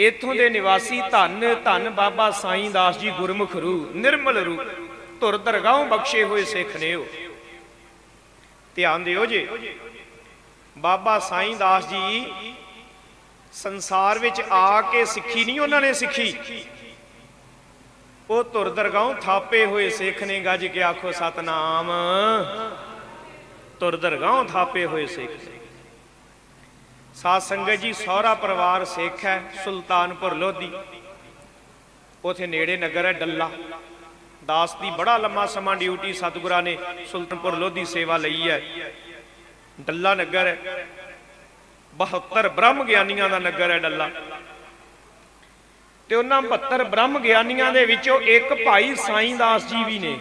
ਇਥੋਂ ਦੇ ਨਿਵਾਸੀ ਧੰਨ ਧੰਨ ਬਾਬਾ ਸਾਈਂ ਦਾਸ ਜੀ ਗੁਰਮੁਖ ਰੂਹ ਨਿਰਮਲ ਰੂ ਧੁਰ ਦਰਗਾਹੋਂ ਬਖਸ਼ੇ ਹੋਏ ਸਿੱਖ ਨੇ ਉਹ। ਧਿਆਨ ਦਿਓ ਜੀ, ਬਾਬਾ ਸਾਈਂ ਦਾਸ ਜੀ ਸੰਸਾਰ ਵਿੱਚ ਆ ਕੇ ਸਿੱਖੀ ਨਹੀਂ ਉਹਨਾਂ ਨੇ ਸਿੱਖੀ। ਉਹ ਧੁਰ ਦਰਗਾਹੋਂ ਥਾਪੇ ਹੋਏ ਸਿੱਖ ਨੇ, ਗੱਜ ਕੇ ਆਖੋ, ਸਤਨਾਮ। ਧੁਰ ਦਰਗਾਹੋਂ ਥਾਪੇ ਹੋਏ ਸਿੱਖ ਨੇ। ਸਾਧ ਸੰਗਤ ਜੀ, ਸਹੁਰਾ ਪਰਿਵਾਰ ਸਿੱਖ ਹੈ, ਸੁਲਤਾਨਪੁਰ ਲੋਧੀ। ਉਥੇ ਨੇੜੇ ਨਗਰ ਹੈ ਡੱਲਾ। ਦਾਸ ਦੀ ਬੜਾ ਲੰਮਾ ਸਮਾਂ ਡਿਊਟੀ ਸਤਿਗੁਰਾਂ ਨੇ ਸੁਲਤਾਨਪੁਰ ਲੋਧੀ ਸੇਵਾ ਲਈ ਹੈ। ਡੱਲਾ ਨਗਰ ਹੈ। 72 ਬ੍ਰਹਮ ਗਿਆਨੀਆਂ ਦਾ ਨਗਰ ਹੈ ਡੱਲਾ। ਤੇ ਉਹਨਾਂ 72 ਬ੍ਰਹਮ ਗਿਆਨੀਆਂ ਦੇ ਵਿੱਚੋਂ ਇੱਕ ਭਾਈ ਸਾਈਂ ਦਾਸ ਜੀ ਵੀ ਨੇ।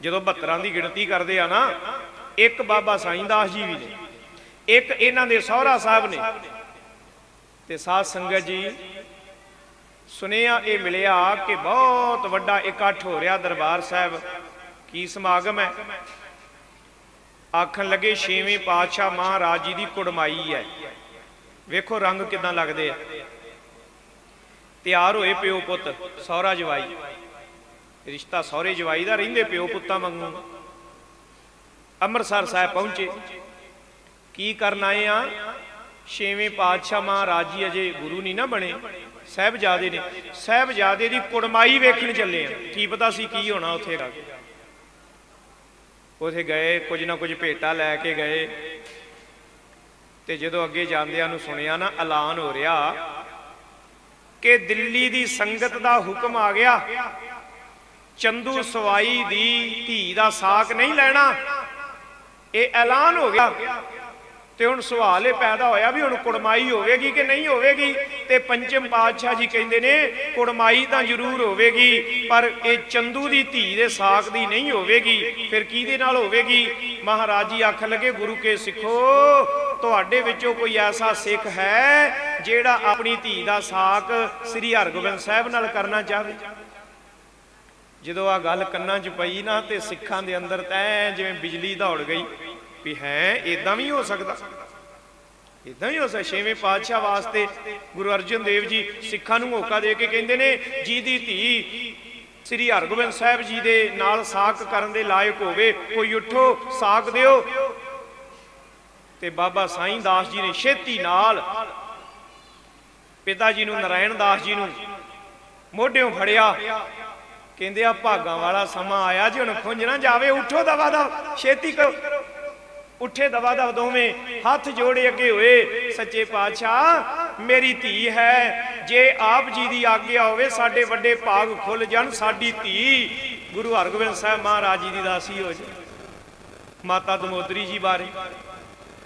ਜਦੋਂ 72 ਦੀ ਗਿਣਤੀ ਕਰਦੇ ਆ ਨਾ, ਇੱਕ ਬਾਬਾ ਸਾਈਂ ਦਾਸ ਜੀ ਵੀ ਨੇ। ਇੱਕ ਇਹਨਾਂ ਦੇ ਸਹੁਰਾ ਸਾਹਿਬ ਨੇ। ਤੇ ਸਾਧ ਸੰਗਤ ਜੀ, ਸੁਨੇਹਾ ਇਹ ਮਿਲਿਆ ਕਿ ਬਹੁਤ ਵੱਡਾ ਇਕੱਠ ਹੋ ਰਿਹਾ ਦਰਬਾਰ ਸਾਹਿਬ। ਕੀ ਸਮਾਗਮ ਹੈ? ਆਖਣ ਲੱਗੇ ਛੇਵੇਂ ਪਾਤਸ਼ਾਹ ਮਹਾਰਾਜ ਜੀ ਦੀ ਕੁੜਮਾਈ ਹੈ। ਵੇਖੋ ਰੰਗ ਕਿਦਾਂ ਲੱਗਦੇ ਆ। ਤਿਆਰ ਹੋਏ ਪਿਓ ਪੁੱਤ, ਸਹੁਰਾ ਜਵਾਈ। ਰਿਸ਼ਤਾ ਸਹੁਰੇ ਜਵਾਈ ਦਾ, ਰਹਿੰਦੇ ਪਿਓ ਪੁੱਤਾਂ ਵਾਂਗੂ। ਅੰਮ੍ਰਿਤਸਰ ਸਾਹਿਬ ਪਹੁੰਚੇ। ਕੀ ਕਰਨ ਆਏ ਆ? ਛੇਵੇਂ ਪਾਤਸ਼ਾਹ ਮਹਾਰਾਜ ਜੀ ਅਜੇ ਗੁਰੂ ਨਹੀਂ ਨਾ ਬਣੇ। ਸਹਿਬਜ਼ਾਦੇ ਨੇ, ਸਹਿਬਜ਼ਾਦੇ ਦੀ ਕੁੜਮਾਈ ਵੇਖਣ ਚੱਲੇ ਆ। ਕੀ ਪਤਾ ਸੀ ਕੀ ਹੋਣਾ ਉੱਥੇ ਜਾ ਕੇ। ਉਥੇ ਗਏ, ਕੁਝ ਨਾ ਕੁਝ ਭੇਟਾ ਲੈ ਕੇ ਗਏ। ਤੇ ਜਦੋਂ ਅੱਗੇ ਜਾਂਦਿਆਂ ਨੂੰ ਸੁਣਿਆ ਨਾ ਐਲਾਨ ਹੋ ਰਿਹਾ ਕਿ ਦਿੱਲੀ ਦੀ ਸੰਗਤ ਦਾ ਹੁਕਮ ਆ ਗਿਆ। ਚੰਦੂ ਸਵਾਈ ਦੀ ਧੀ ਦਾ ਸਾਕ ਨਹੀਂ ਲੈਣਾ। ਇਹ ਐਲਾਨ ਹੋ ਗਿਆ। ਤੇ ਹੁਣ ਸਵਾਲ ਇਹ ਪੈਦਾ ਹੋਇਆ ਵੀ ਹੁਣ ਕੁੜਮਾਈ ਹੋਵੇਗੀ ਕਿ ਨਹੀਂ ਹੋਵੇਗੀ? ਤੇ ਪੰਚਮ ਪਾਤਸ਼ਾਹ ਜੀ ਕਹਿੰਦੇ ਨੇ, ਕੁੜਮਾਈ ਤਾਂ ਜ਼ਰੂਰ ਹੋਵੇਗੀ, ਪਰ ਇਹ ਚੰਦੂ ਦੀ ਧੀ ਦੇ ਸਾਕ ਦੀ ਨਹੀਂ ਹੋਵੇਗੀ, ਫਿਰ ਕਿਹਦੇ ਨਾਲ ਹੋਵੇਗੀ? ਮਹਾਰਾਜ ਜੀ ਆਖਣ ਲੱਗੇ, ਗੁਰੂ ਕੇ ਸਿੱਖੋ, ਤੁਹਾਡੇ ਵਿੱਚੋਂ ਕੋਈ ਐਸਾ ਸਿੱਖ ਹੈ ਜਿਹੜਾ ਆਪਣੀ ਧੀ ਦਾ ਸਾਕ ਸ੍ਰੀ ਹਰਗੋਬਿੰਦ ਸਾਹਿਬ ਨਾਲ ਕਰਨਾ ਚਾਹਵੇ? ਜਦੋਂ ਆ ਗੱਲ ਕੰਨਾਂ 'ਚ ਪਈ ਨਾ, ਤੇ ਸਿੱਖਾਂ ਦੇ ਅੰਦਰ ਤੈ ਜਿਵੇਂ ਬਿਜਲੀ ਦੌੜ ਗਈ। ਵੀ ਹੈ ਇਦਾਂ ਵੀ ਹੋ ਸਕਦਾ। ਇਦਾਂ ਹੀ ਹੋ ਸਕਦਾ, ਛੇਵੇਂ ਪਾਤਸ਼ਾਹ ਵਾਸਤੇ ਗੁਰੂ ਅਰਜਨ ਦੇਵ ਜੀ ਸਿੱਖਾਂ ਨੂੰ ਮੌਕਾ ਦੇ ਕੇ ਕਹਿੰਦੇ ਨੇ ਜਿਹਦੀ ਧੀ, ਸ੍ਰੀ ਹਰਗੋਬਿੰਦ ਸਾਹਿਬ ਜੀ ਦੇ ਨਾਲ ਸਾਕ ਕਰਨ ਦੇ ਲਾਇਕ ਹੋਵੇ, ਕੋਈ ਉੱਠੋ, ਸਾਕ ਦਿਓ। ਤੇ ਬਾਬਾ ਸਾਈਂ ਦਾਸ ਜੀ ਨੇ ਛੇਤੀ ਨਾਲ ਪਿਤਾ ਜੀ ਨੂੰ, ਨਰਾਇਣ ਦਾਸ ਜੀ ਨੂੰ ਮੋਢਿਓਂ ਫੜਿਆ। ਕਹਿੰਦੇ ਆ, ਭਾਗਾਂ ਵਾਲਾ ਸਮਾਂ ਆਇਆ ਜੀ ਹੁਣ ਖੁੰਝ ਨਾ ਜਾਵੇ, ਉਠੋ ਦਵਾ ਦਾ ਛੇਤੀ ਕਰੋ। ਉੱਠੇ ਦਵਾ ਦਵ ਦੋਵੇਂ, ਹੱਥ ਜੋੜੇ ਅੱਗੇ ਹੋਏ, ਸੱਚੇ ਪਾਤਸ਼ਾਹ, ਮੇਰੀ ਧੀ ਹੈ। ਜੇ ਆਪ ਜੀ ਦੀ ਆਗਿਆ ਹੋਵੇ, ਸਾਡੇ ਵੱਡੇ ਭਾਗ ਖੁੱਲ ਜਾਣ, ਸਾਡੀ ਧੀ। ਗੁਰੂ ਹਰਗੋਬਿੰਦ ਸਾਹਿਬ ਮਹਾਰਾਜ ਜੀ ਦੀ ਦਾਸੀ ਹੋ ਜਾਏ। ਮਾਤਾ ਦਮੋਦਰੀ ਜੀ ਬਾਰੇ।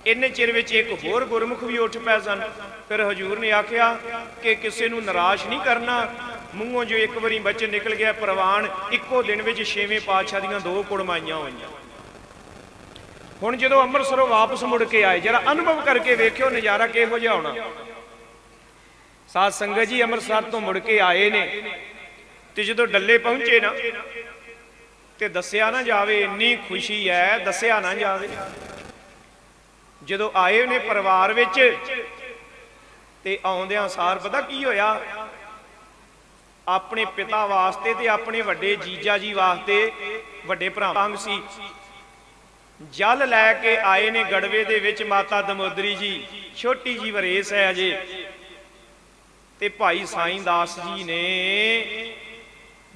ਇੰਨੇ ਚਿਰ ਵਿੱਚ ਇੱਕ ਹੋਰ ਗੁਰਮੁਖ ਵੀ ਉੱਠ ਪਏ ਸਨ। ਫਿਰ ਹਜੂਰ ਨੇ ਆਖਿਆ ਕਿ ਕਿਸੇ ਨੂੰ ਨਿਰਾਸ਼ ਨਹੀਂ ਕਰਨਾ। ਮੂੰਹੋਂ ਜੋ ਇੱਕ ਵਾਰੀ ਬਚਨ ਨਿਕਲ ਗਿਆ, ਪ੍ਰਵਾਨ, ਇੱਕੋ ਦਿਨ ਵਿੱਚ ਛੇਵੇਂ ਪਾਤਸ਼ਾਹ ਦੀਆਂ ਦੋ ਕੁੜਮਾਈਆਂ ਹੋਈਆਂ। ਹੁਣ ਜਦੋਂ ਅੰਮ੍ਰਿਤਸਰੋਂ ਵਾਪਸ ਮੁੜ ਕੇ ਆਏ, ਜਰਾ ਅਨੁਭਵ ਕਰਕੇ ਵੇਖਿਓ ਨਜ਼ਾਰਾ ਕਿਹੋ ਜਿਹਾ ਹੋਣਾ। ਸਾਧ ਸੰਗਤ ਜੀ ਅੰਮ੍ਰਿਤਸਰ ਤੋਂ ਮੁੜ ਕੇ ਆਏ ਨੇ ਤੇ ਜਦੋਂ ਡੱਲੇ ਪਹੁੰਚੇ ਨਾ, ਤੇ ਦੱਸਿਆ ਨਾ ਜਾਵੇ, ਇੰਨੀ ਖੁਸ਼ੀ ਹੈ, ਦੱਸਿਆ ਨਾ ਜਾਵੇ। ਜਦੋਂ ਆਏ ਨੇ ਪਰਿਵਾਰ ਵਿੱਚ ਤੇ ਆਉਂਦਿਆਂ ਸਾਰ ਪਤਾ ਕੀ ਹੋਇਆ? ਆਪਣੇ ਪਿਤਾ ਵਾਸਤੇ ਤੇ ਆਪਣੇ ਵੱਡੇ ਜੀਜਾ ਜੀ ਵਾਸਤੇ ਵੱਡੇ ਭਰਾ ਵਾਂਗ ਸੀ। ਜਲ ਲੈ ਕੇ ਆਏ ਨੇ ਗੜਵੇ ਦੇ ਵਿੱਚ ਮਾਤਾ ਦਮੋਦਰੀ ਜੀ। ਛੋਟੀ ਜੀ ਵਰੇਸ ਹੈ ਅਜੇ। ਤੇ ਭਾਈ ਸਾਈਂ ਦਾਸ ਜੀ ਨੇ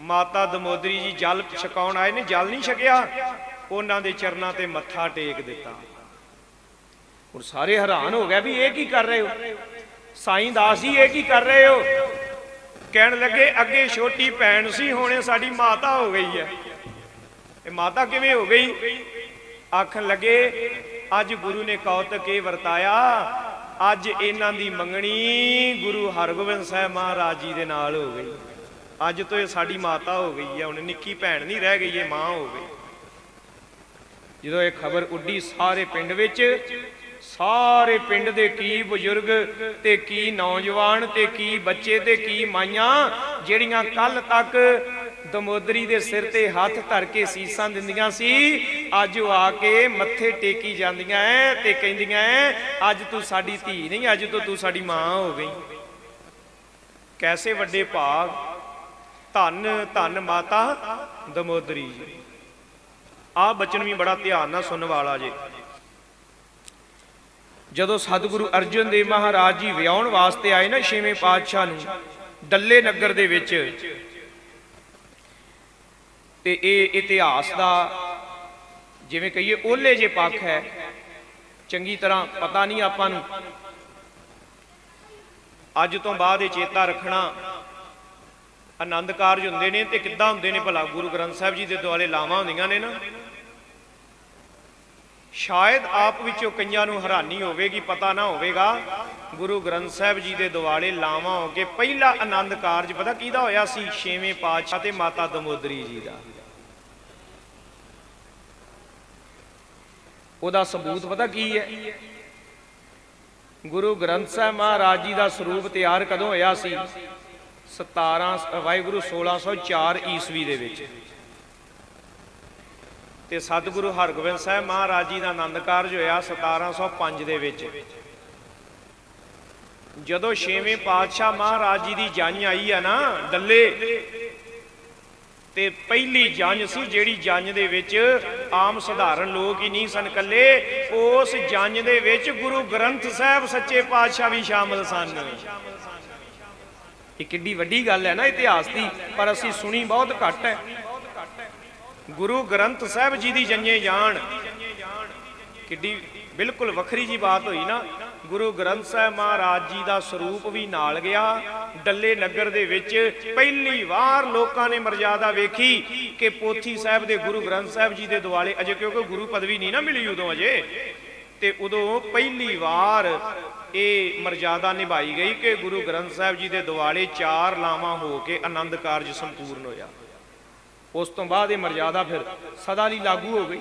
ਮਾਤਾ ਦਮੋਦਰੀ ਜੀ ਜਲ ਛਕਾਉਣ ਆਏ ਨੇ। ਜਲ ਨਹੀਂ ਛਕਿਆ। ਉਹਨਾਂ ਦੇ ਚਰਨਾਂ ਤੇ ਮੱਥਾ ਟੇਕ ਦਿੱਤਾ। ਹੁਣ ਸਾਰੇ ਹੈਰਾਨ ਹੋ ਗਏ ਵੀ ਇਹ ਕੀ ਕਰ ਰਹੇ ਹੋ? ਸਾਈਂ ਦਾਸ ਜੀ, ਇਹ ਕੀ ਕਰ ਰਹੇ ਹੋ? ਕਹਿਣ ਲੱਗੇ, ਅੱਗੇ ਛੋਟੀ ਭੈਣ ਸੀ, ਹੁਣੇ ਸਾਡੀ ਮਾਤਾ ਹੋ ਗਈ ਹੈ। ਇਹ ਮਾਤਾ ਕਿਵੇਂ ਹੋ ਗਈ? ਆਖਣ ਲੱਗੇ, ਅੱਜ ਗੁਰੂ ਨੇ ਕੌਤਕ ਇਹ ਵਰਤਾਇਆ, ਅੱਜ ਇਹਨਾਂ ਦੀ ਮੰਗਣੀ ਗੁਰੂ ਹਰਗੋਬਿੰਦ ਸਾਹਿਬ ਮਹਾਰਾਜ ਜੀ ਦੇ ਨਾਲ ਹੋ ਗਈ। ਅੱਜ ਤੋਂ ਇਹ ਸਾਡੀ ਮਾਤਾ ਹੋ ਗਈ ਹੈ ਹੁਣ ਨਿੱਕੀ ਭੈਣ ਨਹੀਂ ਰਹਿ ਗਈ, ਇਹ ਮਾਂ ਹੋ ਗਈ। ਜਦੋਂ ਇਹ ਖਬਰ ਉੱਡੀ ਸਾਰੇ ਪਿੰਡ ਵਿੱਚ, ਸਾਰੇ ਪਿੰਡ ਦੇ ਕੀ ਬਜ਼ੁਰਗ ਤੇ ਕੀ ਨੌਜਵਾਨ ਤੇ ਕੀ ਬੱਚੇ ਤੇ ਕੀ ਮਾਈਆਂ, ਜਿਹੜੀਆਂ ਕੱਲ ਤੱਕ ਦਮੋਦਰੀ ਦੇ ਸਿਰ ਤੇ ਹੱਥ ਧਰ ਕੇ ਸੀਸਾਂ ਦਿੰਦੀਆਂ ਸੀ। ਅੱਜ ਉਹ ਆ ਕੇ ਮੱਥੇ ਟੇਕੀ ਜਾਂਦੀਆਂ ਐ ਤੇ ਕਹਿੰਦੀਆਂ ਐ, ਅੱਜ ਤੂੰ ਸਾਡੀ ਧੀ ਨਹੀਂ, ਅੱਜ ਤੋਂ ਤੂੰ ਸਾਡੀ ਮਾਂ ਹੋ ਗਈ। ਕੈਸੇ ਵੱਡੇ ਭਾਗ। ਧੰਨ ਧੰਨ ਮਾਤਾ ਦਮੋਦਰੀ ਜੀ। ਆਹ ਬਚਨ ਵੀ ਬੜਾ ਧਿਆਨ ਨਾਲ ਸੁਣਨ ਵਾਲਾ ਜੇ। ਜਦੋਂ ਸਤਿਗੁਰੂ ਅਰਜਨ ਦੇਵ ਮਹਾਰਾਜ ਜੀ ਵਿਆਹਣ ਵਾਸਤੇ ਆਏ ਨਾ ਛੇਵੇਂ ਪਾਤਸ਼ਾਹ ਨੂੰ, ਡੱਲੇ ਨਗਰ ਦੇ ਵਿੱਚ ਤੇ ਇਹ ਇਤਿਹਾਸ ਦਾ ਜਿਵੇਂ ਕਹੀਏ ਓਲੇ ਜੇ ਪੱਖ ਹੈ। ਚੰਗੀ ਤਰ੍ਹਾਂ ਪਤਾ ਨਹੀਂ ਆਪਾਂ ਨੂੰ। ਅੱਜ ਤੋਂ ਬਾਅਦ ਇਹ ਚੇਤਾ ਰੱਖਣਾ ਆਨੰਦ ਕਾਰਜ ਹੁੰਦੇ ਨੇ ਤੇ ਕਿੱਦਾਂ ਹੁੰਦੇ ਨੇ ਭਲਾ ਗੁਰੂ ਗ੍ਰੰਥ ਸਾਹਿਬ ਜੀ ਦੇ ਦੁਆਲੇ ਲਾਵਾਂ ਹੁੰਦੀਆਂ ਨੇ ਨਾ। ਸ਼ਾਇਦ ਆਪ ਵਿੱਚੋਂ ਕਈਆਂ ਨੂੰ ਹੈਰਾਨੀ ਹੋਵੇਗੀ, ਪਤਾ ਨਾ ਹੋਵੇਗਾ। ਗੁਰੂ ਗ੍ਰੰਥ ਸਾਹਿਬ ਜੀ ਦੇ ਦੁਆਲੇ ਲਾਵਾਂ ਹੋ ਕੇ ਪਹਿਲਾ ਆਨੰਦ ਕਾਰਜ ਪਤਾ ਕਿਹਦਾ ਹੋਇਆ ਸੀ? ਛੇਵੇਂ ਪਾਤਸ਼ਾਹ ਤੇ ਮਾਤਾ ਦਮੋਦਰੀ ਜੀ ਦਾ। ਉਹਦਾ ਸਬੂਤ ਪਤਾ ਕੀ ਹੈ? ਗੁਰੂ ਗ੍ਰੰਥ ਸਾਹਿਬ ਮਹਾਰਾਜ ਜੀ ਦਾ ਸਰੂਪ ਤਿਆਰ ਕਦੋਂ ਹੋਇਆ ਸੀ? 17 ਵਾਹਿਗੁਰੂ 1604 ਈਸਵੀ ਦੇ ਵਿੱਚ। ਤੇ ਸਤਿਗੁਰੂ ਹਰਗੋਬਿੰਦ ਸਾਹਿਬ ਮਹਾਰਾਜ ਜੀ ਦਾ ਆਨੰਦ ਕਾਰਜ ਹੋਇਆ 1705 ਦੇ ਵਿੱਚ। ਜਦੋਂ ਛੇਵੇਂ ਪਾਤਸ਼ਾਹ ਮਹਾਰਾਜ ਜੀ ਦੀ ਜੰਜ ਆਈ ਆ ਨਾ ਡੱਲੇ ਤੇ ਪਹਿਲੀ ਜੰਜ ਸੀ ਜਿਹੜੀ ਜੰਜ ਦੇ ਵਿੱਚ ਆਮ ਸਧਾਰਨ ਲੋਕ ਹੀ ਨਹੀਂ ਸਨ ਕੱਲੇ ਉਸ ਜੰਜ ਦੇ ਵਿੱਚ ਗੁਰੂ ਗ੍ਰੰਥ ਸਾਹਿਬ ਸੱਚੇ ਪਾਤਸ਼ਾਹ ਵੀ ਸ਼ਾਮਲ ਸਨ। ਇਹ ਕਿੱਡੀ ਵੱਡੀ ਗੱਲ ਹੈ ਨਾ ਇਤਿਹਾਸ ਦੀ, ਪਰ ਅਸੀਂ ਸੁਣੀ ਬਹੁਤ ਘੱਟ ਹੈ। ਗੁਰੂ ਗ੍ਰੰਥ ਸਾਹਿਬ ਜੀ ਦੀ ਜੰਜੇ ਜਾਣ। ਕਿੱਡੀ ਬਿਲਕੁਲ ਵੱਖਰੀ ਜੀ ਬਾਤ ਹੋਈ ਨਾ। ਗੁਰੂ ਗ੍ਰੰਥ ਸਾਹਿਬ ਮਹਾਰਾਜ ਜੀ ਦਾ ਸਰੂਪ ਵੀ ਨਾਲ ਗਿਆ। ਡੱਲੇ ਨਗਰ ਦੇ ਵਿੱਚ ਪਹਿਲੀ ਵਾਰ ਲੋਕਾਂ ਨੇ ਮਰਜ਼ਾਦਾ ਵੇਖੀ ਕਿ ਪੋਥੀ ਸਾਹਿਬ ਦੇ ਗੁਰੂ ਗ੍ਰੰਥ ਸਾਹਿਬ ਜੀ ਦੇ ਦੁਆਲੇ ਅਜੇ ਕਿਉਂਕਿ ਗੁਰੂ ਪਦਵੀ ਨਹੀਂ ਨਾ ਮਿਲੀ ਉਦੋਂ ਅਜੇ, ਤੇ ਉਦੋਂ ਪਹਿਲੀ ਵਾਰ ਇਹ ਮਰਜ਼ਾਦਾ ਨਿਭਾਈ ਗਈ ਕਿ ਗੁਰੂ ਗ੍ਰੰਥ ਸਾਹਿਬ ਜੀ ਦੇ ਦੁਆਲੇ ਚਾਰ ਲਾਵਾਂ ਹੋ ਕੇ ਆਨੰਦ ਕਾਰਜ ਸੰਪੂਰਨ ਹੋਇਆ। ਉਸ ਤੋਂ ਬਾਅਦ ਇਹ ਮਰਜ਼ਾਦਾ ਫਿਰ ਸਦਾ ਲਈ ਲਾਗੂ ਹੋ ਗਈ।